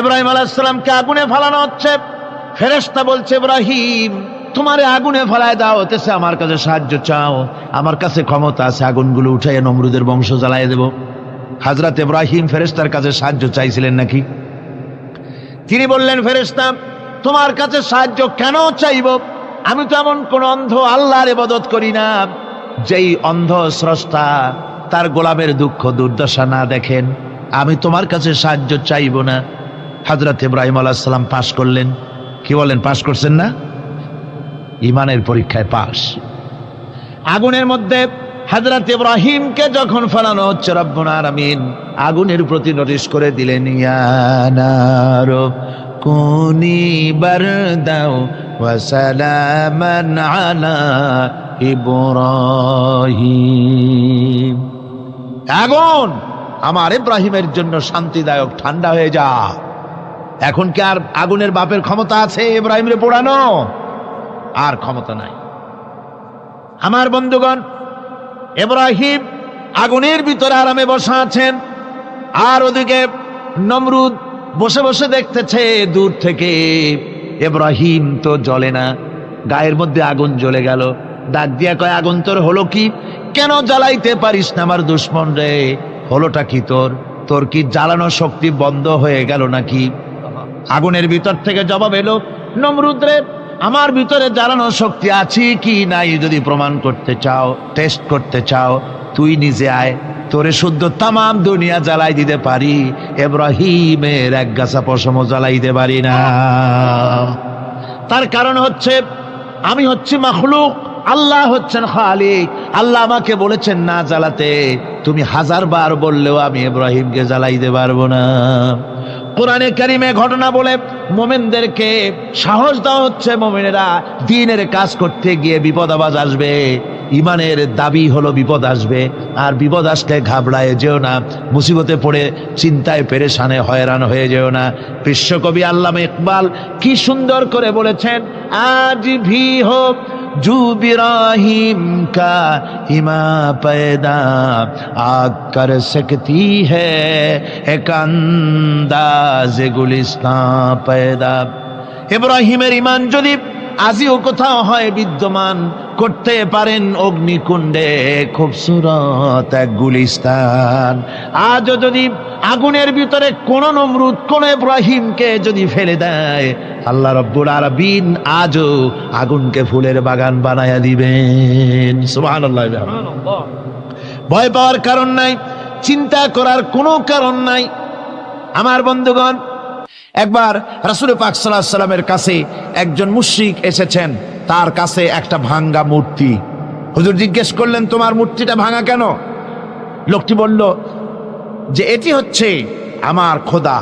ইব্রাহিম আলাইসালামকে আগুনে ফালানো হচ্ছে? ফেরেশতা বলছে, ইব্রাহিম, তোমারে আগুনে ফেলায় দাও হতেছে আমার কাছে সাহায্য চাও। আমার কাছে ক্ষমতা আছে, আগুনগুলো উঠাইয়া নমরুদের বংশ জ্বালায় দেব। হাজরাত ইব্রাহিম ফেরেস্তার কাছে সাহায্য চাইছিলেন নাকি? তিনি বললেন, ফেরেশতা, তোমার কাছে সাহায্য কেন চাইব? আমি তো এমন কোন অন্ধ আল্লাহর ইবাদত করি না। যেই অন্ধ স্রষ্টা তার গোলামের দুঃখ দুর্দশা না দেখেন, আমি তোমার কাছে সাহায্য চাইব না। হাজরত ইব্রাহিম আলাহ সাল্লাম পাশ করলেন। কি বলেন, পাশ করছেন না? ইমানের পরীক্ষায় পাশ। আগুনের মধ্যে হাজরত ইব্রাহিমকে যখন ফেলানো হচ্ছে, রব্বুল আমিন আগুনের প্রতি নোটিশ করে দিলেন আগুন আমার ইব্রাহিমের জন্য শান্তিদায়ক, ঠান্ডা হয়ে যা। এখন কি আর আগুনের বাপের ক্ষমতা আছে ইব্রাহিমরে পোড়ানো? আর ক্ষমতা নাই। আমার বন্ধুগণ এব্রাহিম আগুনের ভিতরে আরামে বসা আছেন, আর ওদিকে নমরুদ বসে বসে দেখতেছে, দূর থেকে এব্রাহিম তো জ্বলে না, গায়ের মধ্যে আগুন জ্বলে গেল। ডাক দিয়া কয়, আগুন তোর হলো কি? কেন জ্বালাইতে পারিস না আমার দুশ্মন রে? হলোটা কি তোর? তোর কি জ্বালানো শক্তি বন্ধ হয়ে গেল নাকি? আগুনের ভিতর থেকে জবাব এলো নমরুদ রে আমার ভিতরে জ্বালানো শক্তি আছে কি নাই যদি প্রমাণ করতে চাও টেস্ট করতে চাও? তুই নিজে আয়, তোরে শুদ্ধ তামাম দুনিয়া জ্বালাই দিতে পারি, এব্রাহিমের এক গাছা পশম জ্বালাই দিতে পারি না। তার কারণ হচ্ছে, আমি হচ্ছি মাখলুক, আল্লাহ হচ্ছেন খালিক, আল্লাহ আমাকে বলেছেন না জ্বালাতে, তুমি হাজার বার বললেও আমি ইব্রাহিমকে জ্বালাইতে পারব না। কোরআনে কারিমে ঘটনা বলে মোমেনদেরকে সাহস দেওয়া হচ্ছে, মোমেনেরা দিনের কাজ করতে গিয়ে বিপদ আবাজ আসবে। ইমানের দাবি হলো বিপদ আসবে, আর বিপদ আসলে ঘাবড়ায় যেও না, মুসিবতে পড়ে চিন্তায় পেরেশানে হয়রান হয়ে যেও না। বিশ্বকবি আল্লামা ইকবাল কি সুন্দর করে বলেছেন, আজ ভি হোক जू बिराहिम का हिमा पैदा आग कर सकती है एक अंदाज गुलिस्तां पैदा ইব্রাহিমের ইমান যদি আজিও কোথাও হয় বিদ্যমান করতে পারেন অগ্নিকুণ্ডে খুব সুরত এক গুলিস্তান। আজও যদি আগুনের ভিতরে কোন নমরুদ কোন ইব্রাহিমকে যদি ফেলে দেয় আল্লাহ রব্বুল আরবিন আজও আগুনকে ফুলের বাগান বানায়া দিবেন। সুবহানাল্লাহ। ভয় পাওয়ার কারণ নাই চিন্তা করার কোনো কারণ নাই। আমার বন্ধুগণ একবার রাসুল পাক সাল্লাহ সাল্লামের কাছে একজন মুশ্রিক এসেছেন, তার কাছে একটা ভাঙ্গা মূর্তি। হুজুর জিজ্ঞেস করলেন, তোমার মূর্তিটা ভাঙা কেন? লোকটি বলল, যে এটি হচ্ছে আমার খোদা।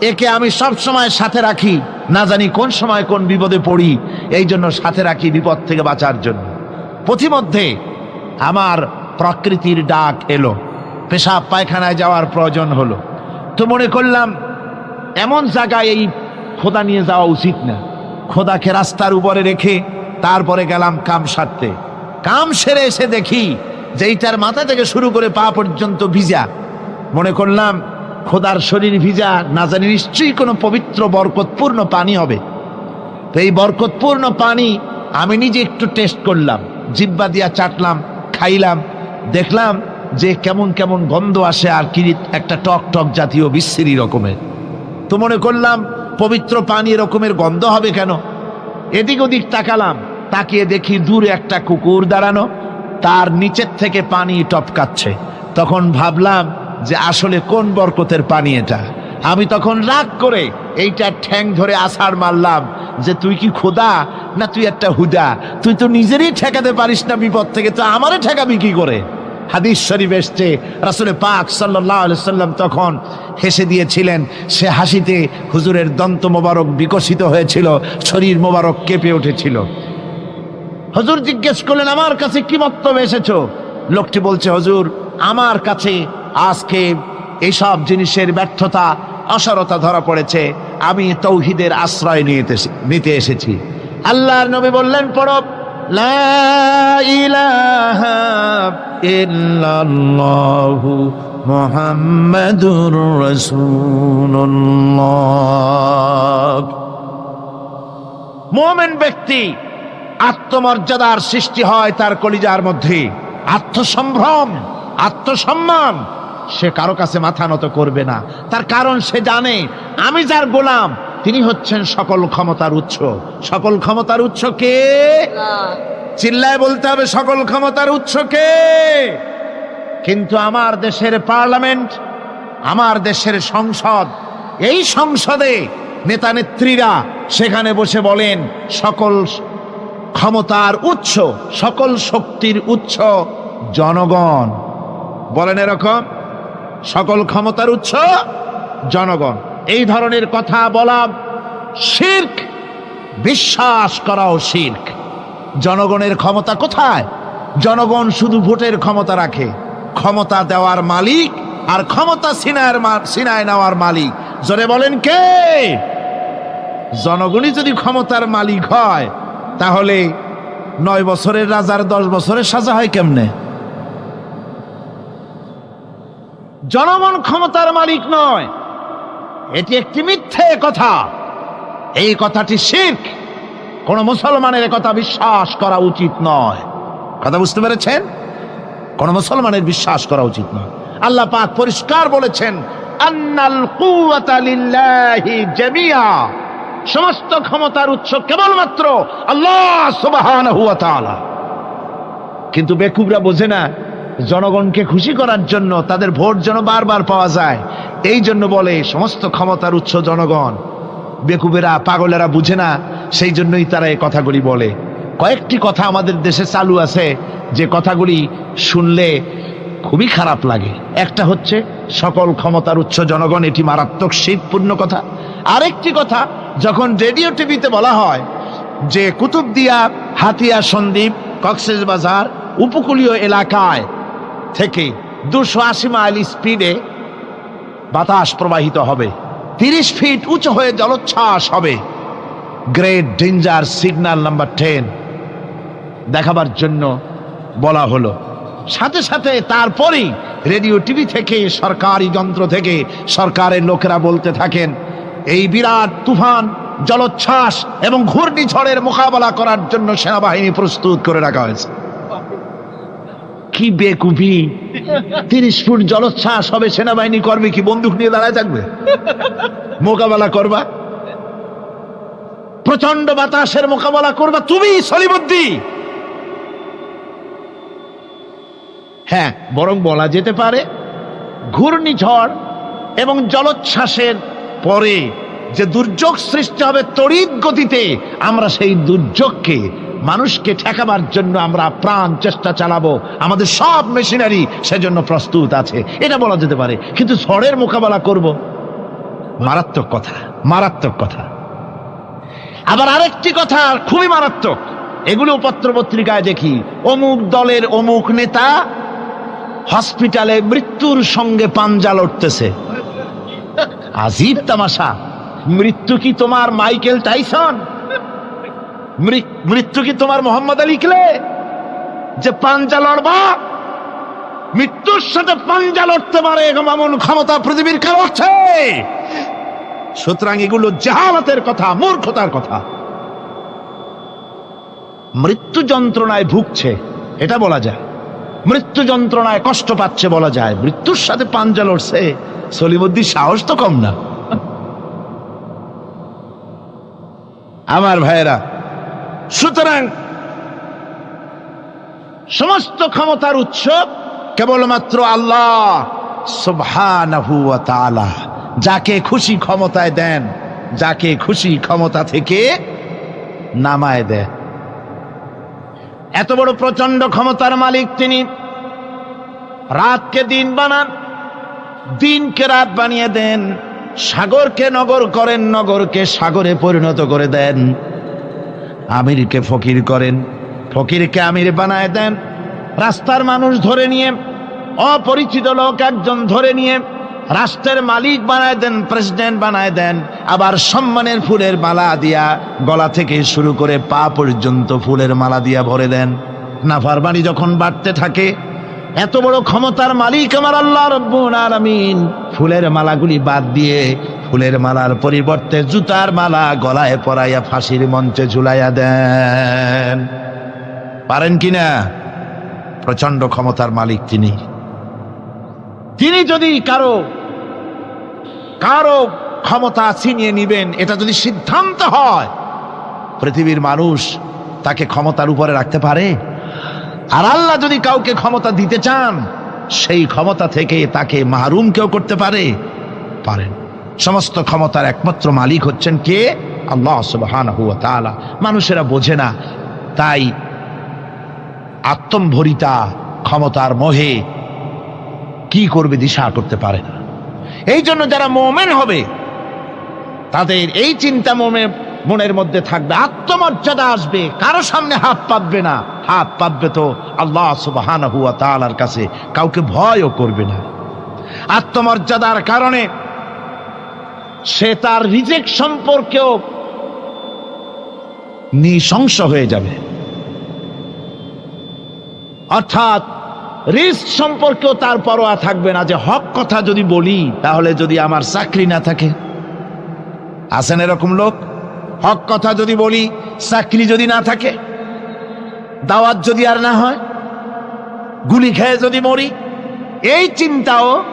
একে আমি সব সময় সাথে রাখি, না জানি কোন সময় কোন বিপদে পড়ি এই জন্য সাথে রাখি বিপদ থেকে বাঁচার জন্য। পথিমধ্যে আমার প্রকৃতির ডাক এলো, পেশাব পায়খানায় যাওয়ার প্রয়োজন হলো। তো মনে করলাম এমন জায়গায় এই খোদা নিয়ে যাওয়া উচিত না। খোদাকে রাস্তার উপরে রেখে তারপরে গেলাম কাম সারতে। কাম সেরে এসে দেখি যে এইটার মাথা থেকে শুরু করে পা পর্যন্ত ভিজা। মনে করলাম, খোদার শরীর ভিজা, না জানি নিশ্চয়ই কোনো পবিত্র, বরকতপূর্ণ পানি হবে। তো এই বরকতপূর্ণ পানি আমি নিজে একটু টেস্ট করলাম, জিব্বা দিয়া চাটলাম, খাইলাম, দেখলাম যে কেমন কেমন গন্ধ আসে আর কি, একটা টক টক জাতীয় বিশ্রী রকমের। তো মনে করলাম পবিত্র পানি এরকমের গন্ধ হবে কেন? এদিক ওদিক তাকালাম, তাকিয়ে দেখি দূরে একটা কুকুর দাঁড়ানো, তার নিচের থেকে পানি টপকাচ্ছে। তখন ভাবলাম যে আসলে কোন বরকতের পানি এটা? আমি তখন রাগ করে এইটা ঠ্যাং ধরে আছাড় মারলাম যে তুই কি খোদা না তুই একটা হুদা? তুই তো নিজেরই ঠেকাতে পারিস না বিপদ থেকে, তো আমারে ঠেকাবি কি করে? হাদিস শরীফ এসছে, রাসুলে পাক সাল্লাহ সাল্লাম তখন হেসে দিয়েছিলেন, সে হাসিতে হুজুরের দন্ত মোবারক বিকশিত হয়েছিল, শরীর মোবারক কেঁপে উঠেছিল। হজুর জিজ্ঞেস করলেন, আমার কাছে কি মন্তব্য এসেছ? লোকটি বলছে, হজুর, আমার কাছে আজকে এইসব জিনিসের ব্যর্থতা, অসারতা ধরা পড়েছে। আমি তৌহিদের আশ্রয় নিতে এসেছি। আল্লাহর নবী বললেন পড়ব লা ইলাহা ইল্লাল্লাহু মোহাম্মদুর রসুল্লাহ মোমেন ব্যক্তি আত্মমর্যাদার সৃষ্টি হয় তার কলিজার মধ্যে। আত্মসম্ভ্রম, আত্মসম্মান সে কারও কাছে মাথা নত করবে না। তার কারণ সে জানে, আমি যার গোলাম তিনি হচ্ছেন সকল ক্ষমতার উৎস। সকল ক্ষমতার উৎস কে? চিল্লায় বলতে হবে সকল ক্ষমতার উৎস কে? কিন্তু আমার দেশের পার্লামেন্ট আমার দেশের সংসদ এই সংসদে নেতা নেত্রীরা সেখানে বসে বলেন সকল ক্ষমতার উৎস সকল শক্তির উৎস জনগণ। বলেন এরকম সকল ক্ষমতার উৎস জনগণ। এই ধরনের কথা বলা শির্ক, বিশ্বাস করাও শির্ক। জনগণের ক্ষমতা কোথায়? জনগণ শুধু ভোটের ক্ষমতা রাখে। ক্ষমতা দেওয়ার মালিক আর ক্ষমতা সিনায়ের সিনায় নেওয়ার মালিক। জোরে বলেন কে? জনগণই যদি ক্ষমতার মালিক হয়, তাহলে নয় বছরের রাজার দশ বছরের সাজা হয় কেমনে? জনগণ ক্ষমতার মালিক নয় এটি একটি মিথ্যে কথা। এই কথাটি শির্ক। কোন মুসলমানের কথা বিশ্বাস করা উচিত নয়। কথা বুঝতে পেরেছেন? কোন মুসলমানের বিশ্বাস করা উচিত নয়। আল্লাহ পাক পরিষ্কার বলেছেন, আন্নাল সমস্ত ক্ষমতার উৎস কেবলমাত্র আল্লাহ কিন্তু বেকুবরা বোঝে না জনগণকে খুশি করার জন্য তাদের ভোট যেন বারবার পাওয়া যায়। এই জন্য বলে সমস্ত ক্ষমতার উৎস জনগণ। বেকুবেরা, পাগলেরা বুঝে না, সেই জন্যই তারা এই কথাগুলি বলে। কয়েকটি কথা আমাদের দেশে চালু আছে, যে কথাগুলি শুনলে খুবই খারাপ লাগে। একটা হচ্ছে, সকল ক্ষমতার উৎস জনগণ, এটি মারাত্মক শীতপূর্ণ কথা। আরেকটি কথা, যখন রেডিও টিভিতে বলা হয় যে কুতুবদিয়া, হাতিয়া সন্দ্বীপ, কক্সেস বাজার, উপকূলীয় এলাকায় থেকে দুশো আশি মাইল স্পিডে বাতাস প্রবাহিত হবে। তিরিশ ফিট উঁচু হয়ে জলোচ্ছ্বাস হবে। Great danger signal number ten দেখাবার জন্য বলা হলো। সাথে সাথে তারপরেই রেডিও টিভি থেকে, সরকারি যন্ত্র থেকে, সরকারের লোকেরা বলতে থাকেন, এই বিরাট তুফান, জলোচ্ছ্বাস এবং ঘূর্ণিঝড়ের মোকাবেলা করার জন্য সেনাবাহিনী প্রস্তুত করে রাখা হয়েছে। কি বেকুপি তিরিশ ফুট জলোচ্ছ্বাস হবে সেনাবাহিনী করবে কি বন্দুক নিয়ে দাঁড়ায় থাকবে? মোকাবেলা করবা? প্রচণ্ড বাতাসের মোকাবেলা করবা? তুমি সলিবদ্দি হ্যাঁ বরং বলা যেতে পারে, ঘূর্ণিঝড় এবং জলোচ্ছ্বাসের পরে যে দুর্যোগ সৃষ্টি হবে, তড়িৎ গতিতে আমরা সেই দুর্যোগকে মানুষকে ঠেকাবার জন্য আমরা প্রাণ চেষ্টা চালাবো। আমাদের সব মেশিনারি সেজন্য প্রস্তুত আছে। এটা বলা যেতে পারে। কিন্তু ঝড়ের মোকাবেলা করব। মারাত্মক কথা। মারাত্মক কথা। আবার আরেকটি কথা খুবই মারাত্মক। এগুলো পত্র পত্রিকায় দেখি। অমুক দলের অমুক নেতা হসপিটালে মৃত্যুর সঙ্গে পাঞ্জা লড়তেছে। আজিব তামাশা। মৃত্যু কি তোমার মাইকেল টাইসন? মৃত্যু কি তোমার মোহাম্মদ আলী ক্লে যে পাঞ্জা লড়বা? মৃত্যুর সাথে পাঞ্জা লড়তে পারে এমন ক্ষমতা পৃথিবীর কারও আছে? সুতরাং এগুলো জাহালাতের কথা, মূর্খতার কথা। মৃত্যু যন্ত্রণায় ভুগছে, এটা বলা যায়। মৃত্যু যন্ত্রণায় কষ্ট পাচ্ছে বলা যায়। মৃত্যুর সাথে পাঞ্জা লড়ছে, সলিমুদ্দিন সাহস তো কম না। আমার ভাইয়েরা সুতরাং সমস্ত ক্ষমতার উৎস কেবলমাত্র আল্লাহ তাআলা, যাকে খুশি ক্ষমতায় দেন, যাকে খুশি ক্ষমতা থেকে নামায় দেন এত বড় প্রচণ্ড ক্ষমতার মালিক তিনি। রাতকে দিন বানান, দিনকে রাত বানিয়ে দেন, সাগরকে নগর করেন, নগরকে সাগরে পরিণত করে দেন। আমিরকে ফকির করেন। ফকিরকে আমির বানায় দেন। রাস্তার মানুষ ধরে নিয়ে, অপরিচিত লোক একজন ধরে নিয়ে, রাষ্ট্রের মালিক বানায় দেন, প্রেসিডেন্ট বানায় দেন। আবার সম্মানের ফুলের মালা দিয়া গলা থেকে শুরু করে পা পর্যন্ত ফুলের মালা দিয়া ভরে দেন। নাফারবানি যখন বাড়তে থাকে, এত বড় ক্ষমতার মালিক আমার আল্লাহ রব্বুল আলামিন। ফুলের মালাগুলি বাদ দিয়ে ফুলের মালার পরিবর্তে জুতার মালা গলায় পরাইয়া ফাঁসির মঞ্চে ঝুলাইয়া দেন। পারেন কিনা প্রচণ্ড ক্ষমতার মালিক তিনি। তিনি যদি কারও কারও ক্ষমতা ছিনিয়ে নিবেন, এটা যদি সিদ্ধান্ত হয়, পৃথিবীর মানুষ তাকে ক্ষমতার উপরে রাখতে পারে? আর আল্লাহ যদি কাউকে ক্ষমতা দিতে চান, সেই ক্ষমতা থেকে তাকে মাহরুম কেউ করতে পারে? পারেন। সমস্ত ক্ষমতার একমাত্র মালিক হচ্ছেন কে? আল্লাহ সুবহানাহু ওয়া তাআলা। মানুষেরা বোঝে না, তাই আত্মম্ভরিতা ক্ষমতার মোহে কি করবে, দিশা করতে পারে না। এই জন্য যারা মোমেন হবে, তাদের এই চিন্তা মোমে, মনের মধ্যে থাকবে, আত্মমর্যাদা আসবে, কারও সামনে হাত পাতবে না। হাত পাতবে তো আল্লাহ সুবহানাহু হুয়া তালার কাছে, কাউকে ভয়ও করবে না। আত্মমর্যাদার কারণে সে তার রিজেক্ট সম্পর্কেও নিঃশংস হয়ে যাবে। অর্থাৎ রিস্ক সম্পর্কেও তার পরোয়া থাকবে না যে হক কথা যদি বলি, তাহলে যদি আমার চাকরি না থাকে। আছেন এরকম লোক? হক কথা যদি বলি, চাকরি যদি না থাকে, দাওয়াত যদি আর না হয়, গুলি খেয়ে যদি মরি, এই চিন্তাও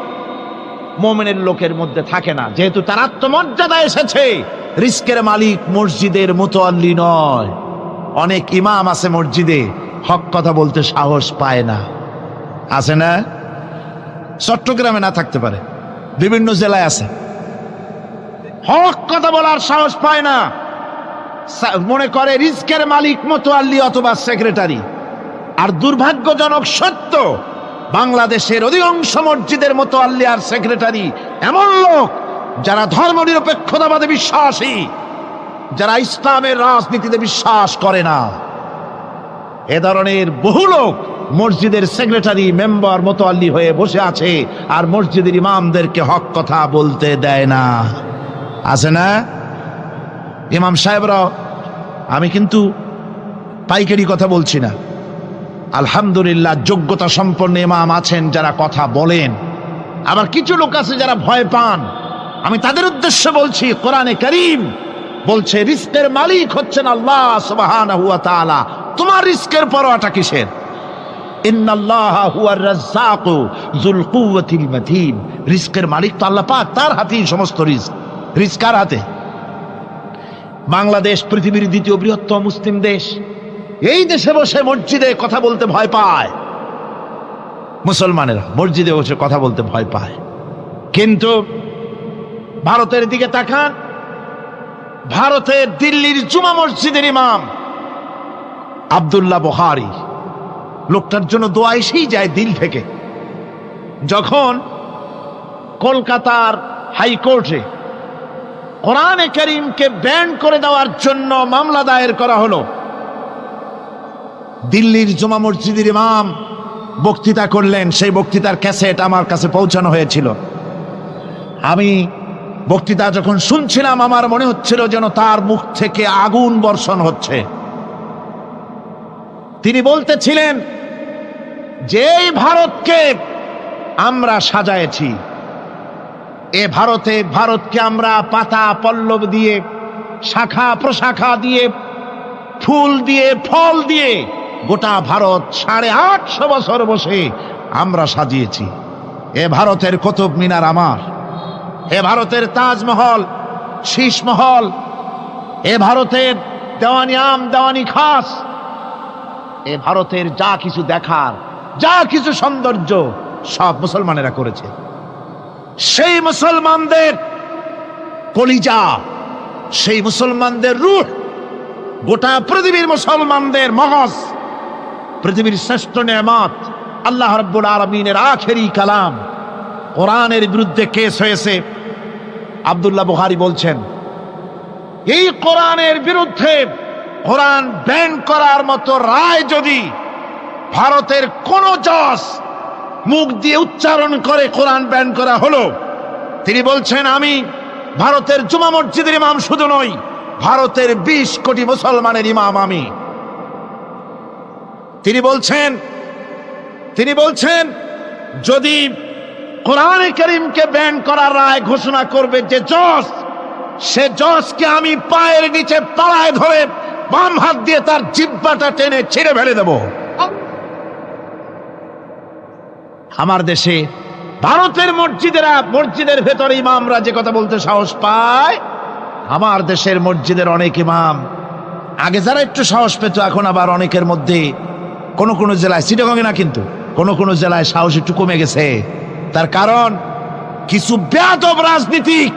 মোমেনের লোকের মধ্যে থাকে না। যেহেতু তার আত্মমর্যাদা এসেছে, রিস্কের মালিক মসজিদের মতো মোতোয়াল্লি নয়। অনেক ইমাম আছে মসজিদে, হক কথা বলতে সাহস পায় না। আছে না? চট্টগ্রামে না থাকতে পারে। বিভিন্ন জেলায় আছে। হক কথা বলার সাহস পায় না। মনে করে রিস্কের মালিক মতো মোতোয়াল্লি অথবা সেক্রেটারি। আর দুর্ভাগ্যজনক সত্য বাংলাদেশের অধিকাংশ মসজিদের মতো আল্লি আর সেক্রেটারি এমন লোক যারা ধর্মনিরপেক্ষতাবাদে বিশ্বাসী, যারা ইসলামের রাজনীতিতে বিশ্বাস করে না। এ ধরনের বহু লোক মসজিদের সেক্রেটারি, মেম্বার মোতোয়াল্লি হয়ে বসে আছে আর মসজিদের ইমামদেরকে হক কথা বলতে দেয় না। আছে না? ইমাম সাহেবরা আমি কিন্তু পাইকারি কথা বলছি না। আলহামদুলিল্লাহ, যোগ্যতা সম্পন্ন ইমাম আছেন যারা কথা বলেন। আবার কিছু লোক আছে যারা ভয় পান। আমি তাদের উদ্দেশ্যে বলছি, কোরআনে করিম বলছে, রিস্কের মালিক হচ্ছেন আল্লাহ সুবহানাহু ওয়া তাআলা। তোমার রিস্কের পরোয়াটা কিসের? রিস্কের মালিক তার হাতেই সমস্ত রিস্ক। রিস্ক কার হাতে? বাংলাদেশ পৃথিবীর দ্বিতীয় বৃহত্তম মুসলিম দেশ। এই দেশে বসে মসজিদে কথা বলতে ভয় পায়। মুসলমানেরা মসজিদে বসে কথা বলতে ভয় পায়। কিন্তু ভারতের দিকে তাকান ভারতের দিল্লির জুমা মসজিদের ইমাম আব্দুল্লাহ বহারি লোকটার জন্য দোয়া এসেই যায় দিল থেকে। যখন কলকাতার হাইকোর্টে কোরআনে করিমকে ব্যান করে দেওয়ার জন্য মামলা দায়ের করা হলো দিল্লির জমা মসজিদের ইমাম বক্তৃতা করলেন, সেই বক্তৃতার ক্যাসেট আমার কাছে পৌঁছানো হয়েছিল। আমি বক্তৃতা যখন শুনছিলাম, আমার মনে হচ্ছিল যেন তার মুখ থেকে আগুন বর্ষণ হচ্ছে। তিনি বলতেছিলেন যে এই ভারতকে আমরা সাজায়েছি, এ ভারতে ভারতকে আমরা পাতা পল্লব দিয়ে, শাখা প্রশাখা দিয়ে, ফুল দিয়ে, ফল দিয়ে গোটা ভারত সাড়ে আটশো বছর বসে আমরা সাজিয়েছি। এ ভারতের কুতুব মিনার আমার, এ ভারতের তাজমহল, শীষমহল, এ ভারতের দেওয়ানি আম, দেওয়ানি খাস, এ ভারতের যা কিছু দেখার, যা কিছু সৌন্দর্য সব মুসলমানেরা করেছে। সেই মুসলমানদের কলিজা, সেই মুসলমানদের রুহ গোটা পৃথিবীর মুসলমানদের মগজ পৃথিবীর শ্রেষ্ঠ নেমাত আল্লাহ রব্বুল আলমিনের আখেরি কালাম। কোরআনের বিরুদ্ধে কেস হয়েছে। আব্দুল্লাহ বুহারি বলছেন, এই কোরআনের বিরুদ্ধে কোরআন ব্যান করার মতো রায় যদি ভারতের কোন জজ মুখ দিয়ে উচ্চারণ করে কোরআন ব্যান করা হলো, তিনি বলছেন, আমি ভারতের জুমা মসজিদের ইমাম শুধু নই, ভারতের বিশ কোটি মুসলমানের ইমাম আমি। তিনি বলছেন তিনি বলছেন, যদি কোরআন করিমকে ব্যান করার রায় ঘোষণা করবে যে জজ, সে জজকে আমি পায়ের নিচে পাড়ায় ধরে বাম হাত দিয়ে তার জিব্বাটা টেনে ছিঁড়ে ফেলে দেব। আমার দেশে ভারতের মসজিদেরা, মসজিদের ভেতরে ইমামরা যে কথা বলতে সাহস পায়, আমার দেশের মসজিদের অনেক ইমাম, আগে যারা একটু সাহস পেত, এখন আবার অনেকের মধ্যে কোন কোনো জেলায় সিটাগঙ্গে না কিন্তু, কোনো কোনো জেলায় সাহস একটু কমে গেছে। তার কারণ, কিছু ব্যাদব রাজনীতিক,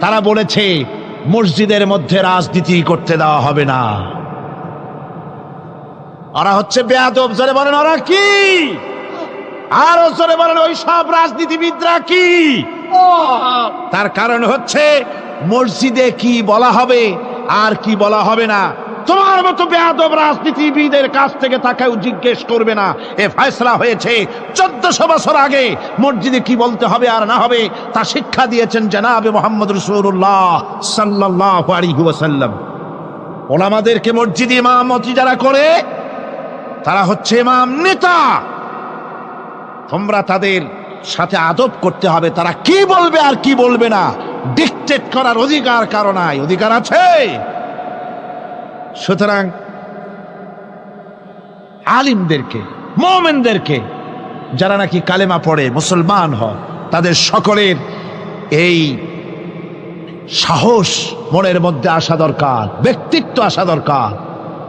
তারা বলেছে, মসজিদের মধ্যে রাজনীতি করতে দেওয়া হবে না। ওরা হচ্ছে বেয়াদব, জোরে বলেন, ওরা কি? আরও জোরে বলেন, ওই সব রাজনীতিবিদরা কি? তার কারণ হচ্ছে, মসজিদে কি বলা হবে, আর কি বলা হবে না তোমার মতো বেয়াদব রাজনীতিবিদের কাছ থেকে তাকেও জিজ্ঞেস করবে না। এ ফয়সলা হয়েছে চোদ্দশো বছর আগে। মসজিদে কি বলতে হবে আর না হবে তা শিক্ষা দিয়েছেন জানাবে মোহাম্মদ রসুল্লাহ সাল্লাহ ওলামাদেরকে মসজিদ ইমামতি যারা করে, তারা হচ্ছে ইমাম নেতা। তোমরা তাদের সাথে আদব করতে হবে, তারা কি বলবে আর কি বলবে না। ডিকটেট করার অধিকার কারও নাই। অধিকার আছে? সুতরাং আলিমদেরকে, মোমেনদেরকে, যারা নাকি কালেমা পড়ে, মুসলমান হয় তাদের সকলের এই সাহস মনের মধ্যে আসা দরকার, ব্যক্তিত্ব আসা দরকার।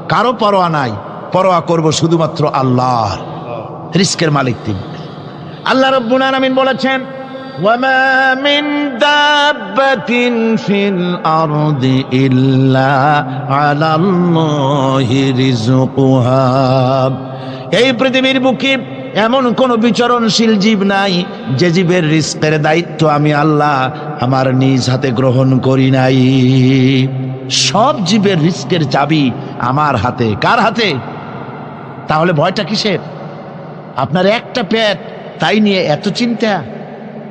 কারও পরোয়া নাই, পরোয়া করব শুধুমাত্র আল্লাহর, রিস্কের মালিক তিনি। আল্লাহ রব্বুল আলামিন বলেছেন ওয়ামা মিন দাব্বাতিন ফিল আরদি ইল্লা আলাল্লাহি রিজকুহা এই পৃথিবীর বুকে এমন কোন বিচরণশীল জীব নাই, যে জীবের রিস্কের দায়িত্ব আমি আল্লাহ আমার নিজ হাতে গ্রহণ করি নাই। সব জীবের রিস্কের চাবি আমার হাতে। কার হাতে? তাহলে ভয়টা কিসের? আপনার একটা পেট, তাই নিয়ে এত চিন্তা।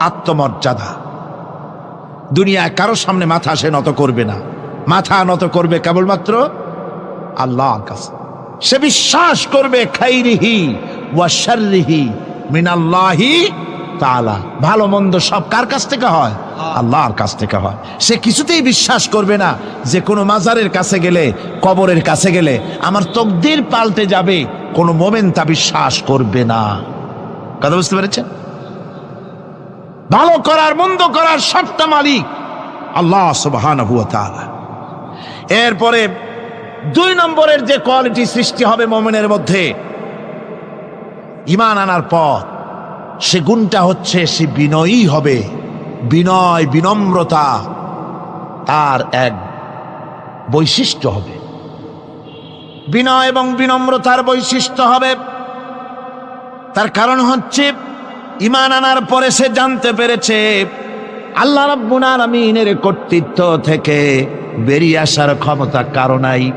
আত্মমর্যাদা। দুনিয়ায় কারোর সামনে মাথা সে নত করবে না। মাথা নত করবে কেবলমাত্র আল্লাহর কাছে। সে বিশ্বাস করবে, খাইরিহি ওয়া শাররিহি মিনাল্লাহি তাআলা। ভালো মন্দ সব কার কাছ থেকে হয়? আল্লাহর কাছ থেকে হয়। সে কিছুতেই বিশ্বাস করবে না যে কোনো মাজারের কাছে গেলে, কবরের কাছে গেলে আমার তকদির পাল্টে যাবে। কোনো মোমেন তা বিশ্বাস করবে না। কথা বুঝতে পেরেছেন? ভালো করার, মন্দ করার সবটা মালিক আল্লাহ সুবহানাহু ওয়া এরপরে দুই নম্বরের যে কোয়ালিটি সৃষ্টি হবে মোমেনের মধ্যে ইমান আনার পর সে গুণটা হচ্ছে সে বিনয়ী হবে, বিনয়, বিনম্রতা, তার এক বৈশিষ্ট্য হবে। বিনয় এবং বিনম্রতার বৈশিষ্ট্য হবে, তার কারণ হচ্ছে ইমান আনার পরে সে জানতে পেরেছে, আল্লাহ রাব্বুল আলামিনের কর্তৃত্ব থেকে বেরিয়ে আসার ক্ষমতা কারও নাই।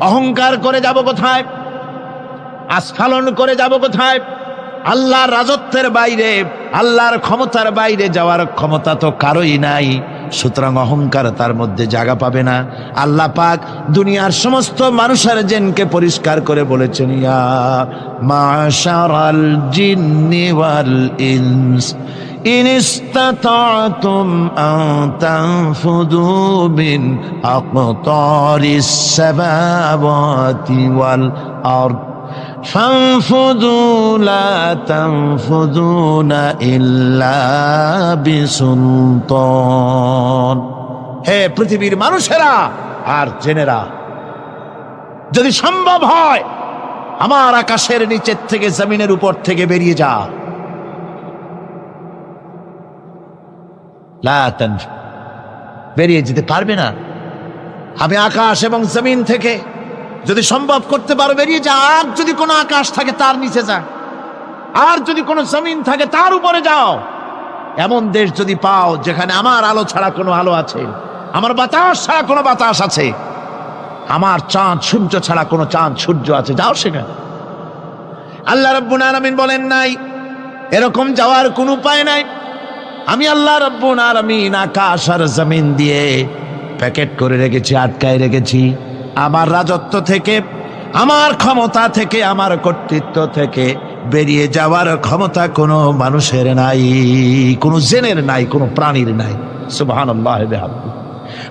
অহংকার করে যাব কোথায়? আস্ফালন করে যাব কোথায়? আল্লাহর রাজত্বের বাইরে, আল্লাহর ক্ষমতার বাইরে যাওয়ার ক্ষমতা তো কারোই নাই। সুতরাং অহংকার তার মধ্যে জায়গা পাবে না আল্লাহ পাক দুনিয়ার সমস্ত মানুষের জেনকে পরিষ্কার করে বলেছেন ইয়া মাশারাল জিন্নি ওয়াল ইনস إن استطعتم أن تنفذوا من أقطار السماوات والأرض فانفذوا لا تنفذون إلا بسلطان হে পৃথিবীর মানুষেরা আর জেনেরা যদি সম্ভব হয় আমার আকাশের নিচের থেকে জমিনের উপর থেকে বেরিয়ে যা লা তানফু। বেরিয়ে যেতে পারবে না আমি আকাশ এবং জমিন থেকে যদি সম্ভব করতে পারো বেরিয়ে যা। আর যদি কোনো আকাশ থাকে, তার নিচে যা। আর যদি কোনো জমিন থাকে, তার উপরে যাও। এমন দেশ যদি পাও, যেখানে আমার আলো ছাড়া কোনো আলো আছে, আমার বাতাস ছাড়া কোনো বাতাস আছে, আমার চাঁদ, সূর্য ছাড়া কোনো চাঁদ, সূর্য আছে, যাও সেখানে। আল্লাহ রব্বুল আলামিন বলেন নাই, এরকম যাওয়ার কোনো উপায় নাই। আমি আল্লাহ রব্বুল আলামিন আকাশ আর জমিন দিয়ে প্যাকেট করে রেখেছি, আটকায় রেখেছি। আমার রাজত্ব থেকে, আমার ক্ষমতা থেকে, আমার কর্তৃত্ব থেকে বেরিয়ে যাওয়ার ক্ষমতা কোনো মানুষের নাই, কোনো জেনের নাই, কোনো প্রাণীর নাই। বিহামদিহি।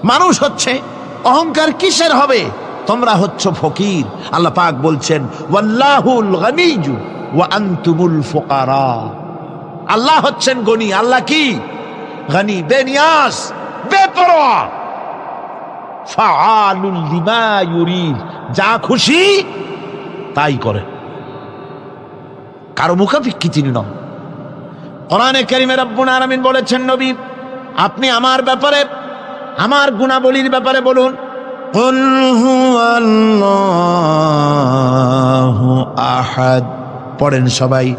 মানুষ হচ্ছে, অহংকার কিসের হবে? তোমরা হচ্ছ ফকির। আল্লাহ পাক বলছেন, ওয়াল্লাহুল আনতুমুল ফুকারা। আল্লাহ হচ্ছেন গনি। আল্লাহ কি? গনি বেনিয়াস বেপরোয়া। যা খুশি, তাই করে। কারও মুখাফিক্ষি তিনি নন। কোরআনে কেরিমের আব্বুন আরামিন বলেছেন, নবী, আপনি আমার ব্যাপারে, আমার গুণাবলীর ব্যাপারে বলুন। আহাদ। পড়েন সবাই।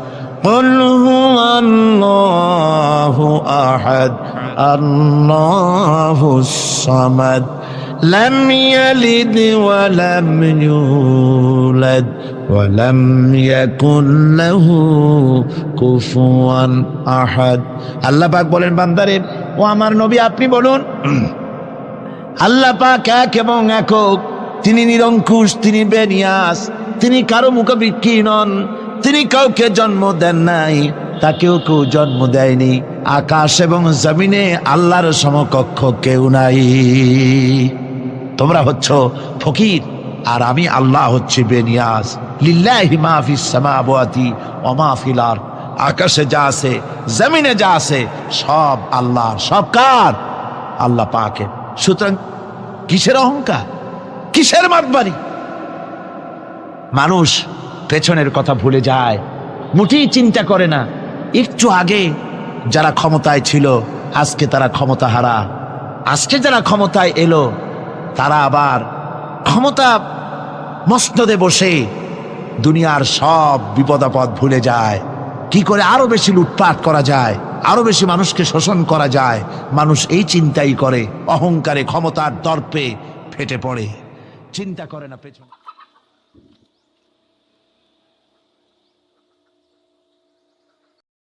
আহাদ। আল্লাহ সামাদ। لم يلد ولم يولد ولم يكن له كفوا أحد আল্লাহ পাক বলেন বান্দারে ও আমার নবী আপনি বলুন আল্লাহ পাক এক এবং একক তিনি নিরঙ্কুশ তিনি বেনিয়াস তিনি কারো মুখাবিক্ষি নন তিনি কাউকে জন্ম দেন নাই তাকেও কেউ জন্ম দেয়নি আকাশ এবং জমিনে আল্লাহর সমকক্ষ কেউ নাই তোমরা হচ্ছ ফকির। আর আমি আল্লাহ হচ্ছি বেনিয়াস লিল্লাহি মাহফিস সামাওয়াতি ওয়া মাহফিল আকাশে যা আছে, জমিনে যা আছে, সব আল্লাহর, সব কার? আল্লাহ পাকে। সুতরাং কিসের অহংকার? কিসের মাতবাড়ি? মানুষ পেছনের কথা ভুলে যায় মুঠেই চিন্তা করে না। একটু আগে যারা ক্ষমতায় ছিল, আজকে তারা ক্ষমতা হারা আজকে যারা ক্ষমতায় এলো তারা আবার ক্ষমতা মস্তদে বসে দুনিয়ার সব বিপদাপদ ভুলে যায়। কি করে আরও বেশি লুটপাট করা যায়, আরও বেশি মানুষকে শোষণ করা যায়, মানুষ এই চিন্তাই করে, অহংকারে ক্ষমতার দর্পে ফেটে পড়ে। চিন্তা করে না পেছনে।